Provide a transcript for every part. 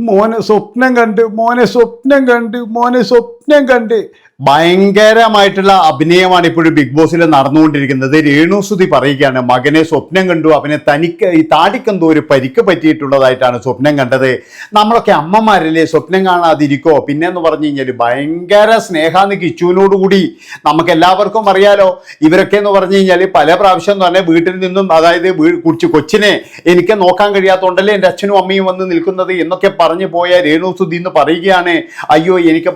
മോനെ സ്വപ്നം കണ്ട് മോനെ സ്വപ്നം കണ്ട് മോനെ സ്വപ്നം കണ്ട് ഭയങ്കരമായിട്ടുള്ള അഭിനയമാണ് ഇപ്പോഴും ബിഗ് ബോസിൽ നടന്നുകൊണ്ടിരിക്കുന്നത്. രേണുസുതി പറയുകയാണ് മകനെ സ്വപ്നം കണ്ടു അവനെ തനിക്ക് ഈ താടിക്കെന്തോ ഒരു പരിക്ക് പറ്റിയിട്ടുള്ളതായിട്ടാണ് സ്വപ്നം കണ്ടത്. നമ്മളൊക്കെ അമ്മമാരല്ലേ സ്വപ്നം കാണാതിരിക്കോ? പിന്നെ എന്ന് പറഞ്ഞു കഴിഞ്ഞാൽ ഭയങ്കര സ്നേഹാന്ന് കിച്ചുവിനോടുകൂടി നമുക്ക് എല്ലാവർക്കും അറിയാലോ. ഇവരൊക്കെ എന്ന് പറഞ്ഞു കഴിഞ്ഞാൽ പല പ്രാവശ്യം എന്ന് പറഞ്ഞാൽ വീട്ടിൽ നിന്നും അതായത് കുറിച്ച് കൊച്ചിനെ എനിക്ക് നോക്കാൻ കഴിയാത്തതുകൊണ്ടല്ലേ എന്റെ അച്ഛനും അമ്മയും വന്ന് നിൽക്കുന്നത് എന്നൊക്കെ പറഞ്ഞു പോയ രേണുസുതി എന്ന് പറയുകയാണ് അയ്യോ എനിക്ക്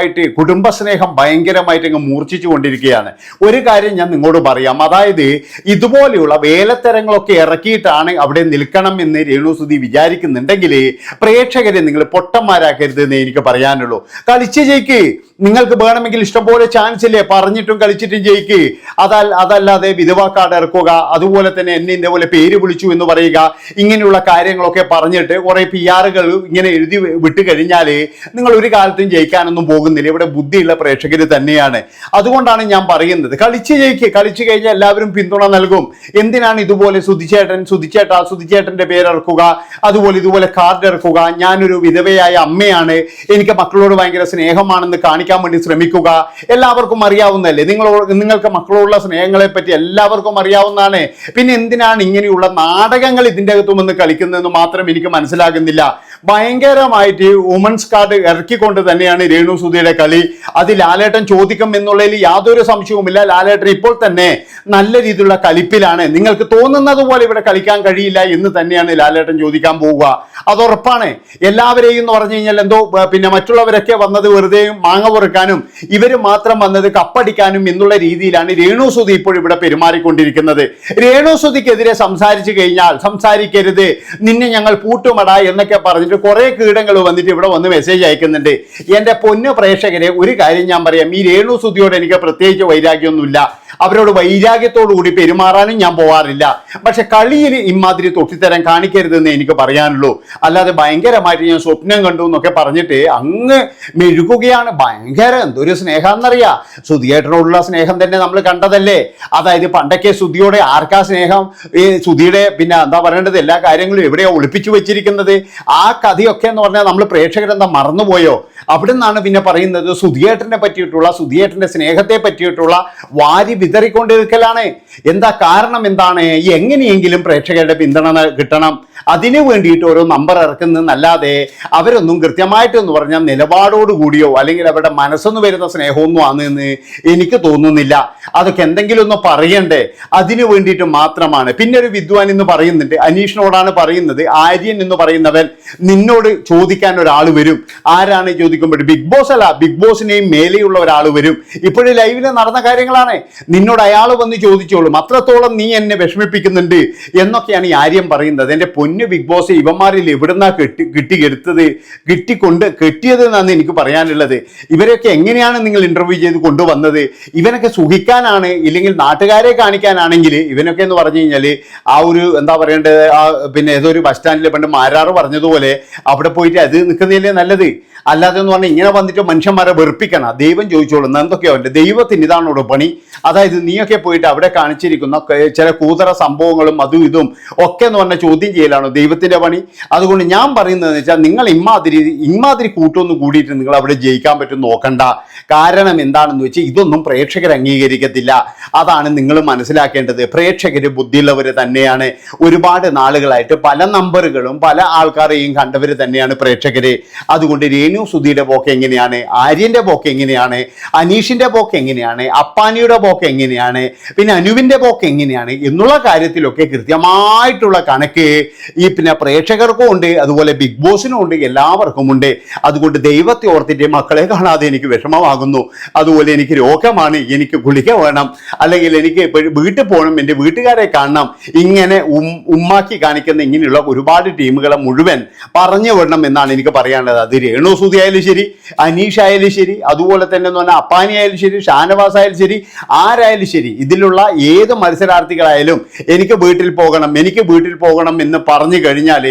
ഭയങ്കരമായിട്ട് കുടുംബസ്നേഹം ഭയങ്കരമായിട്ട് അങ്ങ് മൂർച്ഛിച്ചു കൊണ്ടിരിക്കുകയാണ്. ഒരു കാര്യം ഞാൻ നിങ്ങളോട് പറയാം. അതായത് ഇതുപോലെയുള്ള വേലത്തരങ്ങളൊക്കെ ഇറക്കിയിട്ടാണ് അവിടെ നിൽക്കണം എന്ന് രേണുസുതി വിചാരിക്കുന്നുണ്ടെങ്കിൽ പ്രേക്ഷകരെ നിങ്ങൾ പൊട്ടന്മാരാക്കരുത് എന്ന് എനിക്ക് പറയാനുള്ളൂ. കളിച്ച് ജയിക്ക്. നിങ്ങൾക്ക് വേണമെങ്കിൽ ഇഷ്ടംപോലെ ചാൻസ് ഇല്ലേ? പറഞ്ഞിട്ടും കളിച്ചിട്ടും ജയിക്ക്. അതാ അതല്ലാതെ വിധവാ കാർഡ് ഇറക്കുക അതുപോലെ തന്നെ എന്നെ ഇതേപോലെ പേര് വിളിച്ചു എന്ന് പറയുക ഇങ്ങനെയുള്ള കാര്യങ്ങളൊക്കെ പറഞ്ഞിട്ട് കുറെ പി ആറുകൾ ഇങ്ങനെ എഴുതി വിട്ട് കഴിഞ്ഞാൽ നിങ്ങൾ ഒരു കാലത്തും ജയിക്കാനൊന്നും പോകുന്നില്ല. ഇവിടെ ബുദ്ധിയുള്ള പ്രേക്ഷകർ തന്നെയാണ്. അതുകൊണ്ടാണ് ഞാൻ പറയുന്നത്. കളിച്ച് ജയിക്കുക കളിച്ചു കഴിഞ്ഞാൽ എല്ലാവരും പിന്തുണ നൽകും. എന്തിനാണ് ഇതുപോലെ സുധിച്ചേട്ടൻ സുധിച്ചേട്ട സുധിച്ചേട്ടന്റെ പേരിറക്കുക? അതുപോലെ ഇതുപോലെ കാർഡ് ഇറക്കുക. ഞാനൊരു വിധവയായ അമ്മയാണ്. എനിക്ക് മക്കളോട് ഭയങ്കര സ്നേഹമാണെന്ന് കാണിക്കാൻ വേണ്ടി ശ്രമിക്കുക. എല്ലാവർക്കും അറിയാവുന്നതല്ലേ? നിങ്ങൾ നിങ്ങൾക്ക് മക്കളോടുള്ള സ്നേഹങ്ങളെ പറ്റി എല്ലാവർക്കും അറിയാവുന്നതാണ്. പിന്നെ എന്തിനാണ് ഇങ്ങനെയുള്ള നാടകങ്ങൾ ഇതിന്റെ അകത്തു വന്ന് കളിക്കുന്നതെന്ന് മാത്രം എനിക്ക് മനസ്സിലാകുന്നില്ല. ഭയങ്കരമായിട്ട് വുമൻസ് കാർഡ് ഇറക്കിക്കൊണ്ട് തന്നെയാണ് രേണു സുധിയുടെ കളി. അത് ലാലേട്ടൻ ചോദിക്കും എന്നുള്ളതിൽ യാതൊരു സംശയവുമില്ല. ലാലേട്ടൻ ഇപ്പോൾ തന്നെ നല്ല രീതിയിലുള്ള കളിപ്പിലാണ്. നിങ്ങൾക്ക് തോന്നുന്നത് പോലെ ഇവിടെ കളിക്കാൻ കഴിയില്ല എന്ന് തന്നെയാണ് ലാലേട്ടൻ ചോദിക്കാൻ പോവുക. അത് ഉറപ്പാണ്. എല്ലാവരെയും എന്ന് പറഞ്ഞു കഴിഞ്ഞാൽ എന്തോ പിന്നെ മറ്റുള്ളവരൊക്കെ വന്നത് വെറുതെ മാങ്ങ പൊറുക്കാനും ഇവർ മാത്രം വന്നത് കപ്പടിക്കാനും എന്നുള്ള രീതിയിലാണ് രേണു സുധി ഇപ്പോൾ ഇവിടെ പെരുമാറിക്കൊണ്ടിരിക്കുന്നത്. രേണു സുധിക്കെതിരെ സംസാരിച്ചു കഴിഞ്ഞാൽ സംസാരിക്കരുത് നിന്നെ ഞങ്ങൾ പൂട്ടുമട എന്നൊക്കെ പറഞ്ഞിട്ട് കുറെ കീടങ്ങൾ വന്നിട്ട് ഇവിടെ വന്ന് മെസ്സേജ് അയക്കുന്നുണ്ട്. എന്റെ പൊന്നു പ്രേക്ഷകരെ ഒരു കാര്യം ഞാൻ പറയാം. ഈ രേണു സുധിയോട് എനിക്ക് പ്രത്യേകിച്ച് വൈരാഗ്യമൊന്നുമില്ല. അവരോട് വൈരാഗ്യത്തോടുകൂടി പെരുമാറാനും ഞാൻ പോവാറില്ല. പക്ഷെ കളിയിൽ ഇമാതിരി തൊട്ടിത്തരം കാണിക്കരുതെന്ന് എനിക്ക് പറയാനുള്ളൂ. അല്ലാതെ ഭയങ്കരമായിട്ട് ഞാൻ സ്വപ്നം കണ്ടു എന്നൊക്കെ പറഞ്ഞിട്ട് അങ്ങ് മെഴുകുകയാണ്. ഭയങ്കര എന്തൊരു സ്നേഹമെന്നറിയാ? സുധിയേട്ടനോടുള്ള സ്നേഹം തന്നെ നമ്മൾ കണ്ടതല്ലേ? അതായത് പണ്ടൊക്കെ സുധിയോടെ ആർക്കാ സ്നേഹം? ഈ സുധിയുടെ പിന്നെ എന്താ പറയേണ്ടത്? എല്ലാ കാര്യങ്ങളും എവിടെയാ ഒളിപ്പിച്ചു വെച്ചിരിക്കുന്നത്? ആ കഥയൊക്കെ എന്ന് പറഞ്ഞാൽ നമ്മൾ പ്രേക്ഷകരെന്താ മറന്നുപോയോ? അവിടെ നിന്നാണ് പിന്നെ പറയുന്നത് സുധിയേട്ടനെ പറ്റിയിട്ടുള്ള സുധിയേട്ടന്റെ സ്നേഹത്തെ പറ്റിയിട്ടുള്ള വാരി വിതറിക്കൊണ്ടിരിക്കലാണ്. എന്താ കാരണം എന്താണ്? എങ്ങനെയെങ്കിലും പ്രേക്ഷകരുടെ പിന്തുണ കിട്ടണം. അതിനു വേണ്ടിയിട്ട് ഓരോ നമ്പർ ഇറക്കുന്നതെന്നല്ലാതെ അവരൊന്നും കൃത്യമായിട്ട് എന്ന് പറഞ്ഞാൽ നിലപാടോട് കൂടിയോ അല്ലെങ്കിൽ അവരുടെ മനസ്സൊന്ന് വരുന്ന സ്നേഹമൊന്നും ആണെന്ന് എനിക്ക് തോന്നുന്നില്ല. അതൊക്കെ എന്തെങ്കിലും ഒന്ന് പറയണ്ടേ? അതിനു വേണ്ടിയിട്ട് മാത്രമാണ്. പിന്നെ ഒരു വിദ്വാൻ എന്ന് പറയുന്നുണ്ട്. അനീഷിനോടാണ് പറയുന്നത്. ആര്യൻ എന്ന് പറയുന്നവൻ നിന്നോട് ചോദിക്കാൻ ഒരാൾ വരും. ആരാണ് ചോദിക്കുമ്പോൾ ബിഗ് ബോസ് അല്ല ബിഗ് ബോസിനെയും മേലെയുള്ള ഒരാൾ വരും. ഇപ്പോഴും ലൈവിൽ നടന്ന കാര്യങ്ങളാണ്. നിന്നോട് അയാൾ വന്ന് ചോദിച്ചോളും. അത്രത്തോളം നീ എന്നെ വിഷമിപ്പിക്കുന്നുണ്ട് എന്നൊക്കെയാണ് ഈ ആര്യം പറയുന്നത്. എന്റെ പൊന്നു ബിഗ് ബോസ് ഇവന്മാരിൽ എവിടുന്നാ കെട്ടി കിട്ടിയെടുത്തത്? കിട്ടിക്കൊണ്ട് കെട്ടിയത് എന്നാണ് എനിക്ക് പറയാനുള്ളത്. ഇവരെയൊക്കെ എങ്ങനെയാണ് നിങ്ങൾ ഇന്റർവ്യൂ ചെയ്ത് കൊണ്ടുവന്നത്? ഇവനൊക്കെ സുഖിക്കാനാണ് ഇല്ലെങ്കിൽ നാട്ടുകാരെ കാണിക്കാനാണെങ്കിൽ ഇവനൊക്കെ എന്ന് പറഞ്ഞു കഴിഞ്ഞാൽ ആ ഒരു എന്താ പറയേണ്ടത്? ആ പിന്നെ ഏതോ ഒരു ബസ് സ്റ്റാൻഡിൽ പണ്ട് മാരാറ് പറഞ്ഞതുപോലെ അവിടെ പോയിട്ട് അത് നിൽക്കുന്നതിലേ നല്ലത്. അല്ലാതെ എന്ന് പറഞ്ഞാൽ ഇങ്ങനെ വന്നിട്ട് മനുഷ്യന്മാരെ വെറുപ്പിക്കണം. ദൈവം ചോദിച്ചോളും എന്തൊക്കെയോ ഉണ്ട് ദൈവത്തിന് ഇതാണോട് പണി. അതായത് നീയൊക്കെ പോയിട്ട് അവിടെ കാണിച്ചിരിക്കുന്ന ചില കൂതറ സംഭവങ്ങളും അതും ഇതും ഒക്കെ എന്ന് പറഞ്ഞ ചോദ്യം ചെയ്യലാണോ. ദൈവത്തിന്റെ പണി. അതുകൊണ്ട് ഞാൻ പറയുന്നത് വെച്ചാൽ നിങ്ങൾ ഇമ്മാതിരി ഇമ്മാതിരി കൂട്ടൊന്നും കൂടിയിട്ട് നിങ്ങൾ അവിടെ ജയിക്കാൻ പറ്റും നോക്കണ്ട. കാരണം എന്താണെന്ന് വെച്ചാൽ ഇതൊന്നും പ്രേക്ഷകർ അംഗീകരിക്കത്തില്ല. അതാണ് നിങ്ങൾ മനസ്സിലാക്കേണ്ടത്. പ്രേക്ഷകർ ബുദ്ധിയുള്ളവർ തന്നെയാണ്. ഒരുപാട് നാളുകളായിട്ട് പല നമ്പറുകളും പല ആൾക്കാരെയും കണ്ടവർ തന്നെയാണ് പ്രേക്ഷകർ അതുകൊണ്ട് രേണു സുധിയുടെ പോക്ക് എങ്ങനെയാണ്? ആര്യന്റെ പോക്ക് എങ്ങനെയാണ്? അനീഷിന്റെ പോക്ക് എങ്ങനെയാണ്? അപ്പാനിയുടെ പോക്ക് എങ്ങനെയാണ്? പിന്നെ അനുവിന്റെ പോക്ക് എങ്ങനെയാണ്? എന്നുള്ള കാര്യത്തിലൊക്കെ കൃത്യമായിട്ടുള്ള കണക്ക് ഈ പിന്നെ പ്രേക്ഷകർക്കും ഉണ്ട് അതുപോലെ ബിഗ് ബോസിനും ഉണ്ട് എല്ലാവർക്കും ഉണ്ട്. അതുകൊണ്ട് ദൈവത്തെ ഓർത്തിട്ട് മക്കളെ കാണാതെ എനിക്ക് വിഷമമാകുന്നു. അതുപോലെ എനിക്ക് രോഗമാണ് എനിക്ക് ഗുളിക വേണം അല്ലെങ്കിൽ എനിക്ക് വീട്ടിൽ പോകണം എന്റെ വീട്ടുകാരെ കാണണം. ഇങ്ങനെ ഉമ്മാക്കി കാണിക്കുന്ന ഇങ്ങനെയുള്ള ഒരുപാട് ടീമുകളെ മുഴുവൻ പറഞ്ഞു വിടണം എന്നാണ് എനിക്ക് പറയാനുള്ളത്. അത് രേണു ആയാലും ശരി അനീഷ് ആയാലും ശരി അതുപോലെ തന്നെ എന്ന് പറഞ്ഞാൽ അപ്പാനി ആയാലും ശരി ഷാനവാസ് ആയാലും ശരി ആരായാലും ശരി ഇതിലുള്ള ഏത് മത്സരാർത്ഥികളായാലും എനിക്ക് വീട്ടിൽ പോകണം എനിക്ക് വീട്ടിൽ പോകണം എന്ന് പറ പറഞ്ഞു കഴിഞ്ഞാൽ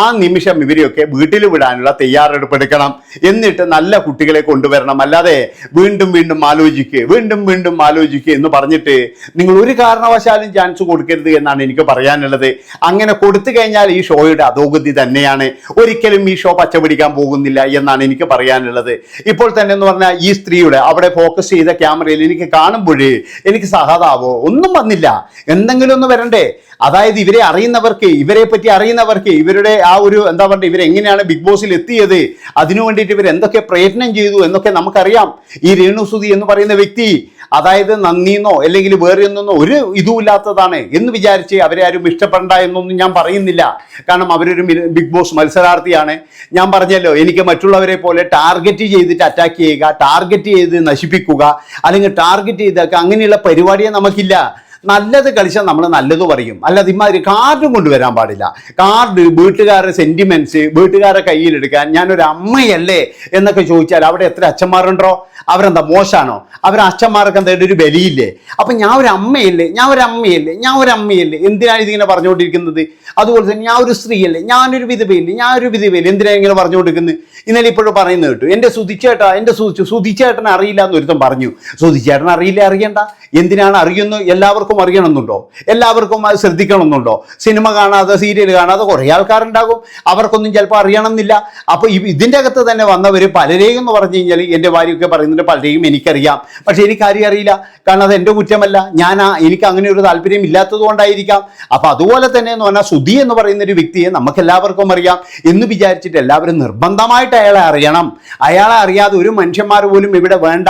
ആ നിമിഷം ഇവരെയൊക്കെ വീട്ടിൽ വിടാനുള്ള തയ്യാറെടുപ്പ് എടുക്കണം. എന്നിട്ട് നല്ല കുട്ടികളെ കൊണ്ടുവരണം. അല്ലാതെ വീണ്ടും വീണ്ടും ആലോചിക്കുക വീണ്ടും വീണ്ടും ആലോചിക്കുക എന്ന് പറഞ്ഞിട്ട് നിങ്ങൾ ഒരു കാരണവശാലും ചാൻസ് കൊടുക്കരുത് എന്നാണ് എനിക്ക് പറയാനുള്ളത്. അങ്ങനെ കൊടുത്തു കഴിഞ്ഞാൽ ഈ ഷോയുടെ അധോഗതി തന്നെയാണ്. ഒരിക്കലും ഈ ഷോ പച്ചപിടിക്കാൻ പോകുന്നില്ല എന്നാണ് എനിക്ക് പറയാനുള്ളത്. ഇപ്പോൾ തന്നെ എന്ന് പറഞ്ഞാൽ ഈ സ്ത്രീയുടെ അവിടെ ഫോക്കസ് ചെയ്ത ക്യാമറയിൽ എനിക്ക് കാണുമ്പോഴേ എനിക്ക് സഹതാവോ ഒന്നും വന്നില്ല. എന്തെങ്കിലും ഒന്ന് വരണ്ടേ? അതായത് ഇവരെ അറിയുന്നവർക്ക് ഇവരെ പറ്റി അറിയുന്നവർക്ക് ഇവരുടെ ആ ഒരു എന്താ പറയുക ഇവരെങ്ങനെയാണ് ബിഗ് ബോസിൽ എത്തിയത് അതിനു വേണ്ടിയിട്ട് ഇവർ എന്തൊക്കെ പ്രയത്നം ചെയ്തു എന്നൊക്കെ നമുക്കറിയാം. ഈ രേണുസുതി എന്ന് പറയുന്ന വ്യക്തി അതായത് നന്ദിന്നോ അല്ലെങ്കിൽ വേറെ ഒന്നോ ഒരു ഇതുമില്ലാത്തതാണ് എന്ന് വിചാരിച്ച് അവരെ ആരും ഇഷ്ടപ്പെടണ്ട എന്നൊന്നും ഞാൻ പറയുന്നില്ല. കാരണം അവരൊരു ബിഗ് ബോസ് മത്സരാർത്ഥിയാണ്. ഞാൻ പറഞ്ഞല്ലോ എനിക്ക് മറ്റുള്ളവരെ പോലെ ടാർഗറ്റ് ചെയ്തിട്ട് അറ്റാക്ക് ചെയ്യുക ടാർഗറ്റ് ചെയ്ത് നശിപ്പിക്കുക അല്ലെങ്കിൽ ടാർഗറ്റ് ചെയ്തൊക്കെ അങ്ങനെയുള്ള പരിപാടിയെ നമുക്കില്ല. നല്ലത് കളിച്ചാൽ നമ്മൾ നല്ലത് പറയും. അല്ലാതെ ഇമാതിരി കാർഡും കൊണ്ടുവരാൻ പാടില്ല. കാർഡ് വീട്ടുകാരുടെ സെന്റിമെന്റ്സ് വീട്ടുകാരുടെ കയ്യിലെടുക്കാൻ ഞാനൊരു അമ്മയല്ലേ എന്നൊക്കെ ചോദിച്ചാൽ അവിടെ എത്ര അച്ഛന്മാരുണ്ടോ? അവരെന്താ മോശമാണോ അവരെ അച്ഛന്മാർക്ക് എന്തായാലും ഒരു ബലിയില്ലേ? അപ്പൊ ഞാൻ ഒരു അമ്മയല്ലേ? ഞാൻ ഒരു അമ്മയല്ലേ? ഞാൻ ഒരു അമ്മയല്ലേ? എന്തിനാണ് ഇതിങ്ങനെ പറഞ്ഞുകൊണ്ടിരിക്കുന്നത്? അതുപോലെ തന്നെ ഞാൻ ഒരു സ്ത്രീയല്ലേ? ഞാനൊരു വിധവയില്ലേ? ഞാൻ ഒരു വിധവയില്ലേ? എന്തിനാണ് ഇങ്ങനെ പറഞ്ഞുകൊണ്ടിരിക്കുന്നത്? ഇന്നലെ ഇപ്പോഴും പറയുന്നത് കേട്ടു. എന്റെ സുതിച്ചേട്ടാ എന്റെ സുതിച്ചു സുതിച്ചേട്ടനെ അറിയില്ല എന്ന് ഒരുത്തം പറഞ്ഞു. സുതിച്ചേട്ടൻ അറിയില്ല? അറിയണ്ട. എന്തിനാണ് അറിയുന്നു എല്ലാവർക്കും അറിയണമെന്നുണ്ടോ? എല്ലാവർക്കും അത് ശ്രദ്ധിക്കണമെന്നുണ്ടോ? സിനിമ കാണാതെ സീരിയൽ കാണാതെ കുറേ ആൾക്കാരുണ്ടാകും. അവർക്കൊന്നും ചിലപ്പോൾ അറിയണമെന്നില്ല. അപ്പോൾ ഇതിന്റെ അകത്ത് തന്നെ വന്നവർ പലരെയും എന്ന് പറഞ്ഞു കഴിഞ്ഞാൽ എന്റെ ഭാര്യയൊക്കെ പറയുന്നുണ്ട് പലരെയും എനിക്കറിയാം. പക്ഷേ എനിക്ക് ആരെയും അറിയില്ല. കാരണം അത് എന്റെ കുറ്റമല്ല. ഞാൻ എനിക്ക് അങ്ങനെ ഒരു താല്പര്യം ഇല്ലാത്തത് കൊണ്ടായിരിക്കാം. അപ്പോൾ അതുപോലെ തന്നെ എന്ന് പറഞ്ഞാൽ സുധി എന്ന് പറയുന്ന ഒരു വ്യക്തിയെ നമുക്ക് എല്ലാവർക്കും അറിയാം എന്ന് വിചാരിച്ചിട്ട് എല്ലാവരും നിർബന്ധമായിട്ട് അയാളെ അറിയണം. അയാളെ അറിയാതെ ഒരു മനുഷ്യന്മാർ പോലും ഇവിടെ വേണ്ട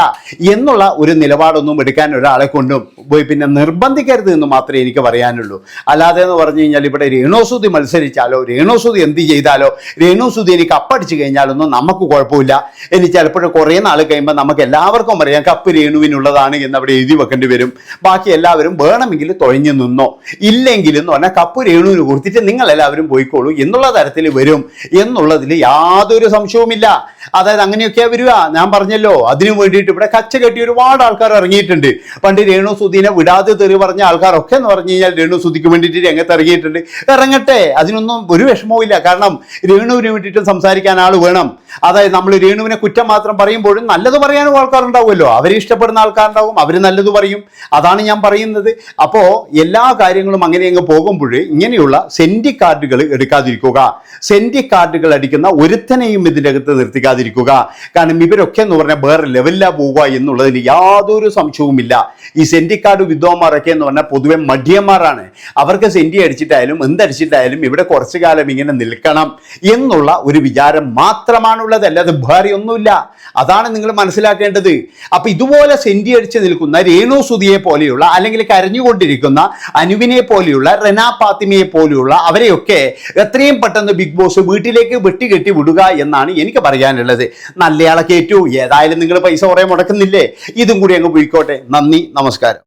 എന്നുള്ള ഒരു നിലപാടൊന്നും എടുക്കാൻ ഒരാളെ കൊണ്ടും പോയി. പിന്നെ നിർബന്ധിക്കരുത് എന്ന് മാത്രമേ എനിക്ക് പറയാനുള്ളൂ. അല്ലാതെ എന്ന് പറഞ്ഞു കഴിഞ്ഞാൽ ഇവിടെ രേണോസുതി മത്സരിച്ചാലോ രേണോസുതി എന്ത് ചെയ്താലോ രേണോസുതി എനിക്ക് അപ്പടിച്ചു കഴിഞ്ഞാലൊന്നും നമുക്ക് കുഴപ്പമില്ല. ഇനി ചിലപ്പോഴും കുറേ നാൾ കഴിയുമ്പോൾ നമുക്ക് എല്ലാവർക്കും അറിയാം കപ്പ് രേണുവിനുള്ളതാണ് എന്ന് അവിടെ എഴുതി വെക്കേണ്ടി വരും. ബാക്കി എല്ലാവരും വേണമെങ്കിൽ തൊഴിഞ്ഞു നിന്നോ ഇല്ലെങ്കിൽ എന്ന് പറഞ്ഞാൽ കപ്പ് രേണുവിന് കൊടുത്തിട്ട് നിങ്ങൾ എല്ലാവരും പോയിക്കോളൂ എന്നുള്ള തരത്തിൽ വരും. എന്നുള്ളതിൽ യാതൊരു സംശയവുമില്ല. അതായത് അങ്ങനെയൊക്കെ വരിക. ഞാൻ പറഞ്ഞല്ലോ അതിനു വേണ്ടിയിട്ട് ഇവിടെ കച്ച കെട്ടി ഒരുപാട് ആൾക്കാർ ഇറങ്ങിയിട്ടുണ്ട്. പണ്ട് രേണു സുധീനെ വിടാതെ തെറി പറഞ്ഞ ആൾക്കാരൊക്കെ എന്ന് പറഞ്ഞു കഴിഞ്ഞാൽ രേണു സുധിക്ക് വേണ്ടിയിട്ട് രംഗത്ത് ഇറങ്ങിയിട്ടുണ്ട്. ഇറങ്ങട്ടെ അതിനൊന്നും ഒരു വിഷമവും ഇല്ല കാരണം രേണുവിന് വേണ്ടിയിട്ട് സംസാരിക്കാൻ ആൾ വേണം. അതായത് നമ്മൾ രേണുവിനെ കുറ്റം മാത്രം പറയുമ്പോഴും നല്ലത് പറയാനും ആൾക്കാരുണ്ടാവുമല്ലോ. അവരെ ഇഷ്ടപ്പെടുന്ന ആൾക്കാരുണ്ടാവും അവർ നല്ലത് പറയും. അതാണ് ഞാൻ പറയുന്നത്. അപ്പോൾ എല്ലാ കാര്യങ്ങളും അങ്ങനെ അങ്ങ് പോകുമ്പോൾ ഇങ്ങനെയുള്ള സെന്റി കാർഡുകൾ എടുക്കാതിരിക്കുക. സെന്റി കാർഡുകൾ അടിക്കുന്ന ഒരുത്തനെയും ഇതിന്റെ അകത്ത് നിർത്തിക്കാതിരിക്കുക കാരണം ഇവരൊക്കെ എന്ന് പറഞ്ഞാൽ വേറെ ലെവലിലാണ് പോവുക എന്നുള്ളതിന് യാതൊരു സംശയവുമില്ല. ഈ സെന്റിക്കാട് വിദ്വാന്മാരൊക്കെ എന്ന് പറഞ്ഞാൽ പൊതുവെ മടിയന്മാരാണ്. അവർക്ക് സെന്റി അടിച്ചിട്ടായാലും എന്തടിച്ചിട്ടായാലും ഇവിടെ കുറച്ചു കാലം ഇങ്ങനെ നിൽക്കണം എന്നുള്ള ഒരു വിചാരം മാത്രമാണുള്ളത് അല്ലാതെ വേറെ ഒന്നുമില്ല. അതാണ് നിങ്ങൾ മനസ്സിലാക്കേണ്ടത്. അപ്പൊ ഇതുപോലെ സെന്റി അടിച്ച് നിൽക്കുന്ന രേണു സുതിയെ പോലെയുള്ള അല്ലെങ്കിൽ കരഞ്ഞുകൊണ്ടിരിക്കുന്ന അനുവിനെ പോലെയുള്ള റെനാ പാത്തിമയെ പോലെയുള്ള അവരെയൊക്കെ എത്രയും പെട്ടെന്ന് ബിഗ് ബോസ് വീട്ടിലേക്ക് വെട്ടികെട്ടി വിടുക എന്നാണ് എനിക്ക് പറയാനുള്ളത് നല്ലയാളെ കയറ്റൂ ഏതായാലും നിങ്ങൾ പൈസ കുറേ മുടക്കുന്നില്ലേ? ഇതും കൂടി അങ്ങ് പോയിക്കോട്ടെ. നന്ദി നമസ്കാരം.